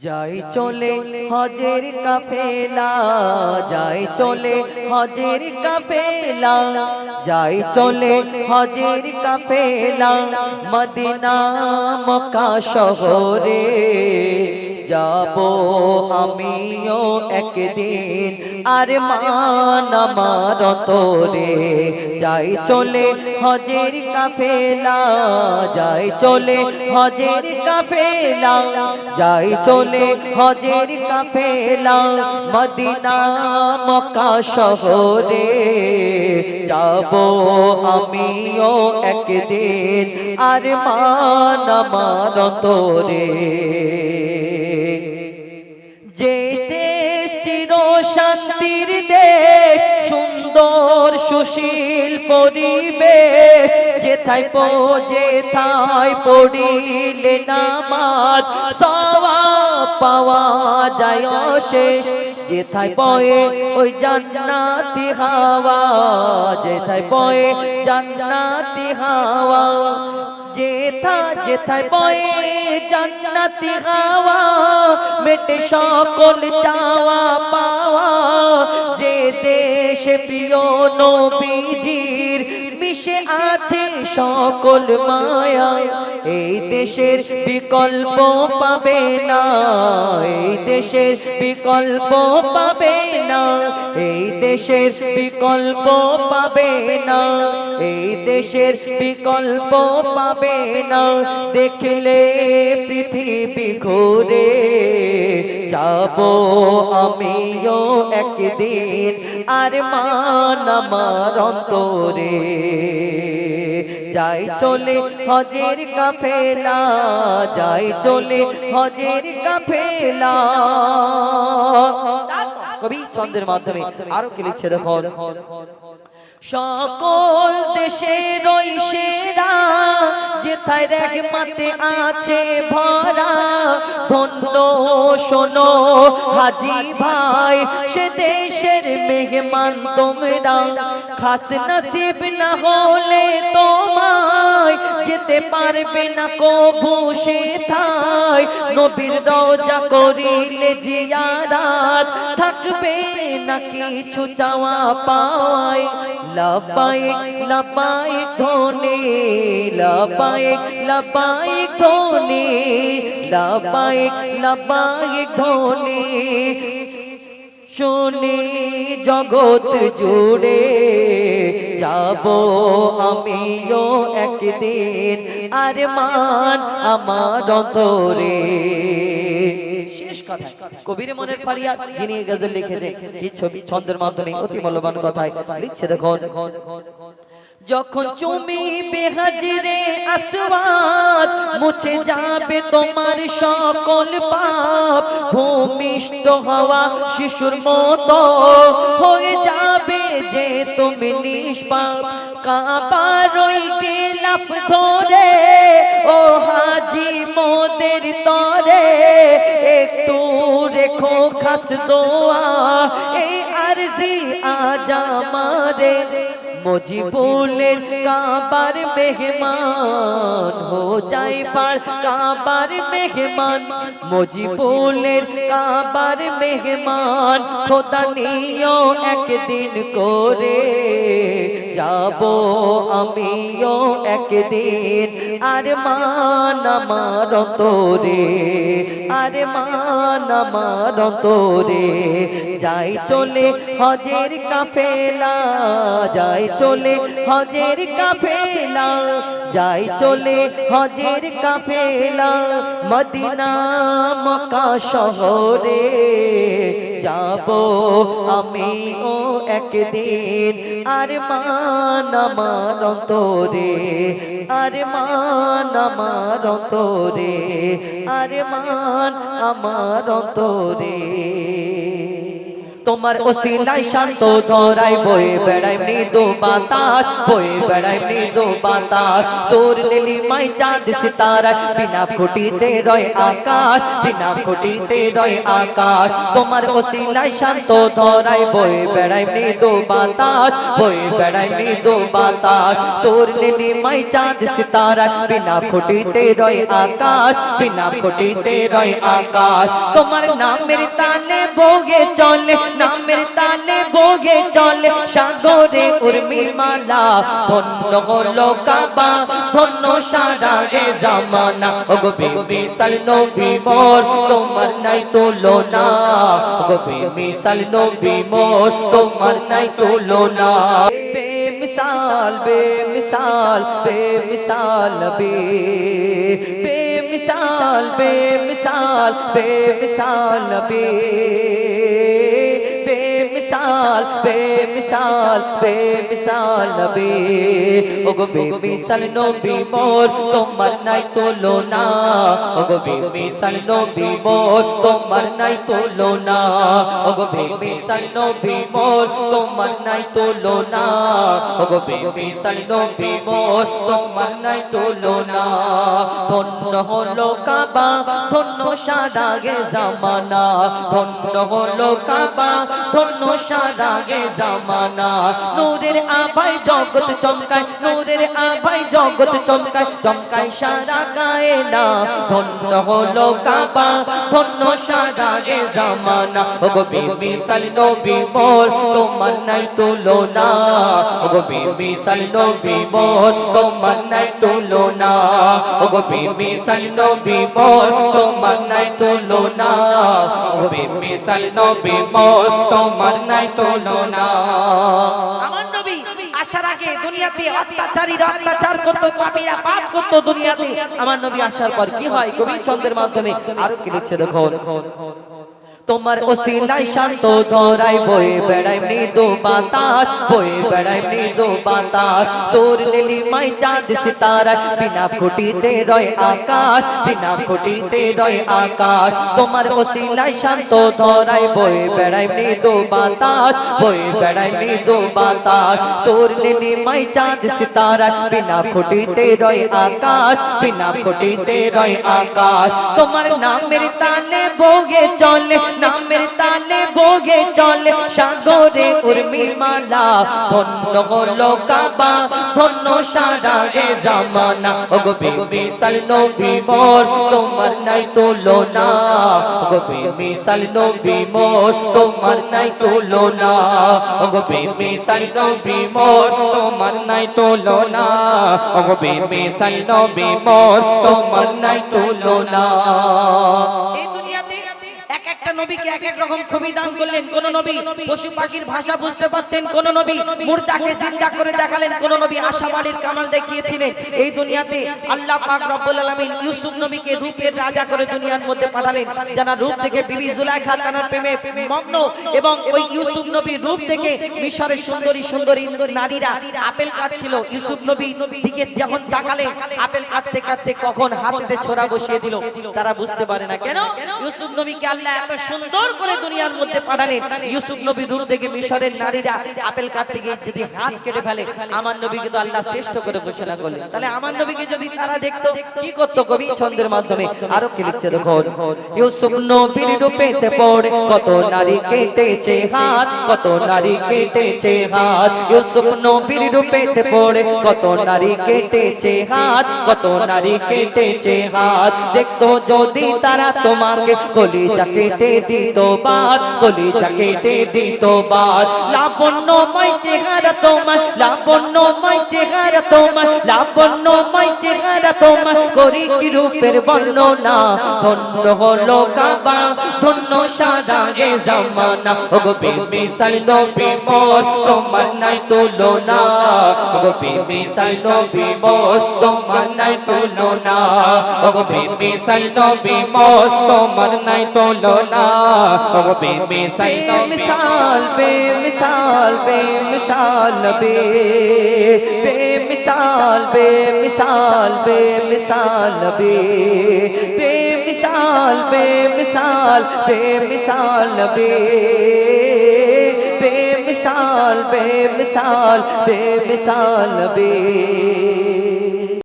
যাই চলে হজের কাফেলা যাই চলে হজের কাফেলা যাই চলে হজের কাফেলা মদিনা মক্কা শহরে। যাব, আমিও একদিন আর মান আমার তোরে যাই চলে হজের কাফেলা, যাই চলে হজের কাফেলা, যাই চলে হজের কাফেলা, মদিনা, মক্কা শহরে যাব, আমিও একদিন আর মান আমার তোরে সুশীল পরিবেশ, যেথায় পো যেথায় পড়িলে নামাজ। সওয়া পাওয়া যায় শেষ যেথায় পয়ে ওই জান্নাতি হাওয়া। যেথায় বয়ে জান্নাতি হাওয়া, যেথা, যেথায় বয়ে জান্নাতি হাওয়া, মেটে সকল চাওয়া পাওয়া। দেশে প্রিয় নবীজির, মিশে আছে সকল মায়া। এই দেশের বিকল্প পাবে না, এই দেশের বিকল্প পাবে না, এই দেশের বিকল্প পাবে না, এই দেশের বিকল্প পাবে না। দেখলে পৃথিবী ঘুরে যাব আমিও একদিন, আর মান আমার অন্তরে। যাই চলে হজের কাফেলা, যাই চলে হজের কাফেলা। কবি ছন্দের মাধ্যমে আরও কি লিখছে দেখো সকল ওই সেরা যেথায় মাতে আছে ভরা। ধন্য শোনো হাজি ভাই সে দেশের মেহমান তোমরা। খাস নসিব না হলে তোমায় যেতে পারবে না কভু সে থাই নবীর রোজা করিলে জিয়ারাত থাকবে না কিছু চাওয়া পাওয়াই লাবাইক লাবাইক ধনে লাবাইক লাবাইক ধনে লাবাইক লাবাইক ধনে। শুনি জগৎ জুড়ে যাব আমিও একদিন আর মান আমার অন্তরে। শেষ কথা মনের ছবি ছন্দের মাধ্যমে কথায় যখন চুমি বেহাজরে আসবাদ মুছে যাবে তোমার সকল পাপ। ভূমিষ্ঠ হওয়া শিশুর মতো যে তুমি নিষ্পাপ, কাবার ওই গেলাফ ধরে, ও হাজি মোদের তরে, একটু রেখো খাস দোয়া, এই আরজি আজ আমারে মজিবুলের কাবার মেহমান হো যাই পার কাবার মেহমান, মজিবুলের কাবার মেহমান, খোদা নিও একদিন করে যাব আমিও একদিন। আর মান আমার তোরে আর মান আমার তোরে যাই চলে হজের কাফেলা যাই চলে, হজের কাফেলা যাই চলে, হজের কাফেলা মদিনা, মক্কা শহরে যাব আমি ও একদিন আর মান আমার অন্তরে আর মান আমার অন্তরে আর মান আমার অন্তরে। তোমার ওসিলাই শান্ত ধরাই বয়ে বেড়াই মৃদু বাতাস বয়ে বেড়াই মৃদু বাতাস। তোর নীলি মাই চাঁদ সিতারা বিনা খুঁটিতে রয় আকাশ বিনা খুঁটিতে রয় আকাশ। তোমার ওসিলাই শান্ত ধরাই বয়ে বেড়াই মৃদু বাতাস বয়ে বেড়াই মৃদু বাতাস। তোর নীলি মাই চাঁদ সিতারা বিনা খুঁটিতে রয় আকাশ বিনা খুঁটিতে রয় আকাশ। তোমার নামের তালে ভোগে চলে নামের তালে ভোগে চলে সাগরে উর্মি মালা ধন্য হলো কাবা ধন্য সারা গে জামানা ওগো বিবি সাল নবী মোর তোমার নাই তুলনা ওগো বিবি সাল নবী মোর তোমার নাই তুলনা বেমিসাল বেমিসাল বেমিসাল নবী বেমিসাল বেমিসাল বেমিসাল নবী বেমিসাল বেমিসাল বেমিসাল নবী। ওগো বেমিসাল নবী মোর, তোমার নাই তুলনা। ওগো বেমিসাল নবী মোর, তোমার নাই তুলনা। ওগো বেমিসাল নবী মোর, তোমার নাই তুলনা। ওগো বেমিসাল নবী মোর, তোমার নাই তুলনা। ধন্য হলো কাবা, ধন্য সাদা গে জামানা। ধন্য হলো কাবা, ধন্য সাদা গে জামানা। নূরের আভাই জগৎ চমকায়, নূরের আভাই জগৎ চমকায় চমকায় সারা গায়ে না। ধন্য হলো কাবা, ধন্য সারা গে জামানা। ওগো বিবি সাল নবী মোর তোমার নাই তুলনা। ওগো বিবি সাল নবী মোর তোমার নাই তুলনা। ওগো বিবি সাল নবী মোর তোমার নাই তুলনা। ওগো বিবি সাল নবী মোর তোমার নাই তুলনা আমার নবী আসার আগে দুনিয়াতে অত্যাচারীরা অত্যাচার করতো, পাপীরা পাপ করতো দুনিয়াতে। আমার নবী আসার পর কি হয়? কবি ছন্দের মাধ্যমে আরও কি লিখছে দেখো তোমার ওসিলাই শান্ত ধরাই বয়ে বেড়াই মৃদু বাতাস বয়ে বেড়াই মৃদু বাতাস। তোর নীলি মাই চাঁদ সিতারা বিনা খুঁটিতে রয় আকাশ বিনা খুঁটিতে রয় আকাশ। তোমার ওসিলাই শান্ত ধরাই বয়ে বেড়াই মৃদু বাতাস বয়ে বেড়াই মৃদু বাতাস। তোর নীলি মাই চাঁদ সিতারা বিনা খুঁটিতে রয় আকাশ বিনা খুঁটিতে রয় আকাশ। তোমার নামের তালে ভোগে চলে নামের তালে ভোগে চলে সাগরে উর্মি মালা ধন্য হলো কাবা ধন্য সারা গে জামানা ওগো বিবি সাল নবী মোর তোমার নাই তুলনা ওগো বিবি সাল নবী মোর তোমার নাই তুলনা ওগো বিবি সাল নবী মোর তোমার নাই তুলনা ওগো বিবি সাল নবী মোর তোমার নাই তুলনা এই দুনিয়াতে এক একটা নবীকে এক এক রকম খুবই দান করলেন। কোন নবী পশু পাখির ভাষা বুঝতে পারতেন, কোন নবী মুর্দাকে জিন্দা করে দেখালেন, কোন নবী আশাবাড়ির কামাল দেখিয়েছিলেন। এই দুনিয়াতে আল্লাহ পাক রব্বুল আলামিন ইউসুফ নবীকে রূপের রাজা করে দুনিয়ার মধ্যে পাঠালেন, যারা রূপ থেকে বিবি জুলাইখা তার প্রেমে মগ্ন এবং ওই ইউসুফ নবী রূপ থেকে মিশরের সুন্দরী সুন্দরী নারীরা আপেল কাটছিল। ইউসুফ নবী দিকে যখন তাকালেন, আপেল কাটতে কাটতে কখন হাতেতে ছোড়া বসিয়ে দিল, তারা বুঝতে পারে না কেন? ইউসুফ নবীকে আল্লাহ এত সুন্দর করে দুনিয়ার মধ্যে পাঠালেন ইউসুফ নবী রূপ থেকে মিশরের নারীরা আপেল কাটতে গিয়ে যদি হাত কেটে ফেলে, আমার নবীকে তো আল্লাহ শ্রেষ্ঠ করে ঘোষণা করলেন। তাহলে আমার নবীকে যদি তারা দেখতো, কি করতো কবি ছন্দের মাধ্যমে? আরও কি লিখছে দেখো ইউসুফ নবীর রূপেতে পড়ে, কত নারী কেটেছে হাত, কত নারী কেটেছে হাত। ইউসুফ নবীর রূপেতে পড়ে, কত নারী কেটেছে হাত, কত নারী কেটেছে হাত। দেখতো যদি তারা তোমাকে কলিজা কেটে দিত বাদ কলিজা কেটে দিত লাবণ্যময় চেহারা তোমার লাবণ্যময় চেহারা তোমার লাবণ্যময় চেহারা তোমার করি কি রূপের বর্ণনা? ধন্য হলো কাবা, ধন্য জামানা। ওগো বেবি সাল নবী মোর, তোমার নাই তুলনা। ওগো বেবি সাল নবী মোর, তোমার নাই তুলনা। ওগো বেবি সাল নবী মোর, তোমার নাই তুলনা। ওগো বেবি সাল নবী মিসাল বে মিসাল বে মিসাল নবী বে মিসাল বে মিসাল বে মিসাল নবী বে মিসাল বে মিসাল বেমিসাল বেমিসাল নবী বেমিসাল বেমিসাল বেমিসাল নবী